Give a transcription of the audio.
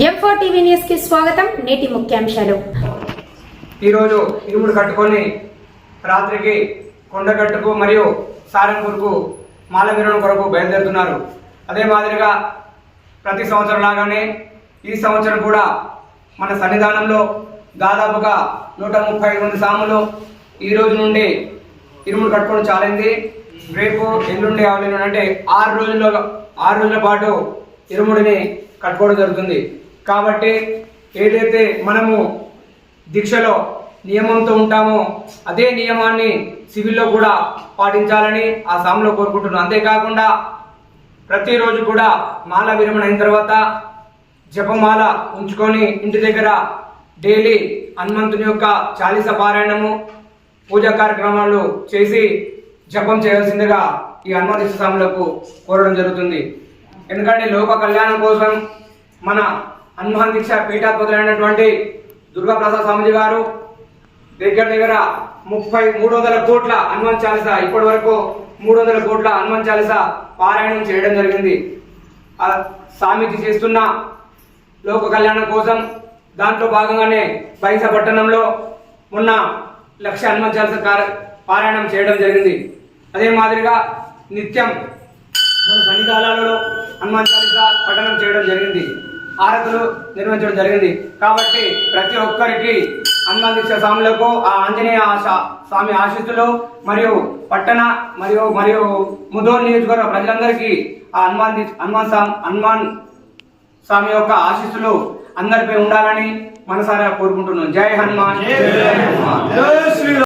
ఎం TV న్యూస్కి స్వాగతం. నేటి ముఖ్యాంశాలు. ఈరోజు ఇరుముడు కట్టుకొని రాత్రికి కొండగట్టుకు మరియు సారంపూర్కు మాల విరమణ కొరకు బయలుదేరుతున్నారు. అదే మాదిరిగా ప్రతి సంవత్సరం లాగానే ఈ సంవత్సరం కూడా మన సన్నిధానంలో దాదాపుగా నూట ముప్పై ఐదు మంది సాములు ఈ రోజు నుండి ఇరుముడు కట్టుకోవడం చాలింది. రేపు ఎల్లుండి అవలేను అంటే ఆరు రోజుల్లో ఆరు రోజుల పాటు ఇరుముడిని కట్టుకోవడం జరుగుతుంది. కాబట్టి ఏదైతే మనము దీక్షలో నియమంతో ఉంటామో అదే నియమాన్ని సివిల్లో కూడా పాటించాలని ఆ సామ్లో కోరుకుంటున్నాను అంతేకాకుండా ప్రతిరోజు కూడా మాల విరమణ అయిన తర్వాత జపమాల ఉంచుకొని ఇంటి దగ్గర డైలీ హనుమంతుని యొక్క చాలీస పారాయణము పూజా కార్యక్రమాలు చేసి జపం చేయాల్సిందిగా ఈ హనుమంత స్వాములకు కోరడం జరుగుతుంది. ఎందుకంటే లోక కళ్యాణం కోసం మన హనుమాన్ దీక్ష పీఠాధిపతులైనటువంటి దుర్గా ప్రసాద్ స్వామిజీ గారు దగ్గర దగ్గర ముప్పై మూడు వందల కోట్ల హనుమాన్ చాలీస ఇప్పటి వరకు మూడు వందల కోట్ల హనుమాన్ చాలీస పారాయణం చేయడం జరిగింది. స్వామిజీ చేస్తున్న లోక కళ్యాణం కోసం దాంట్లో భాగంగానే బైస పట్టణంలో ఉన్న లక్ష హనుమాన్ చాలీస పారాయణం చేయడం జరిగింది. అదే మాదిరిగా నిత్యం మన సన్నిధానాలలో హనుమాన్ చాలీస పఠనం చేయడం జరిగింది. ఆరతులు నిర్వహించడం జరిగింది. కాబట్టి ప్రతి ఒక్కరికి హనుమాన్ దీక్ష స్వాములకు ఆ ఆంజనేయ ఆశ స్వామి ఆశీస్సులు మరియు పట్టణ మరియు మరియు ముదోల్ నియోజకవర్గ ప్రజలందరికీ ఆ హనుమాన్ దీక్ష- హనుమాన్ స్వామి హనుమాన్ స్వామి యొక్క ఆశీస్సులు అందరిపై ఉండాలని మనసారా కోరుకుంటున్నాను జై హనుమాన్. జై హనుమాన్.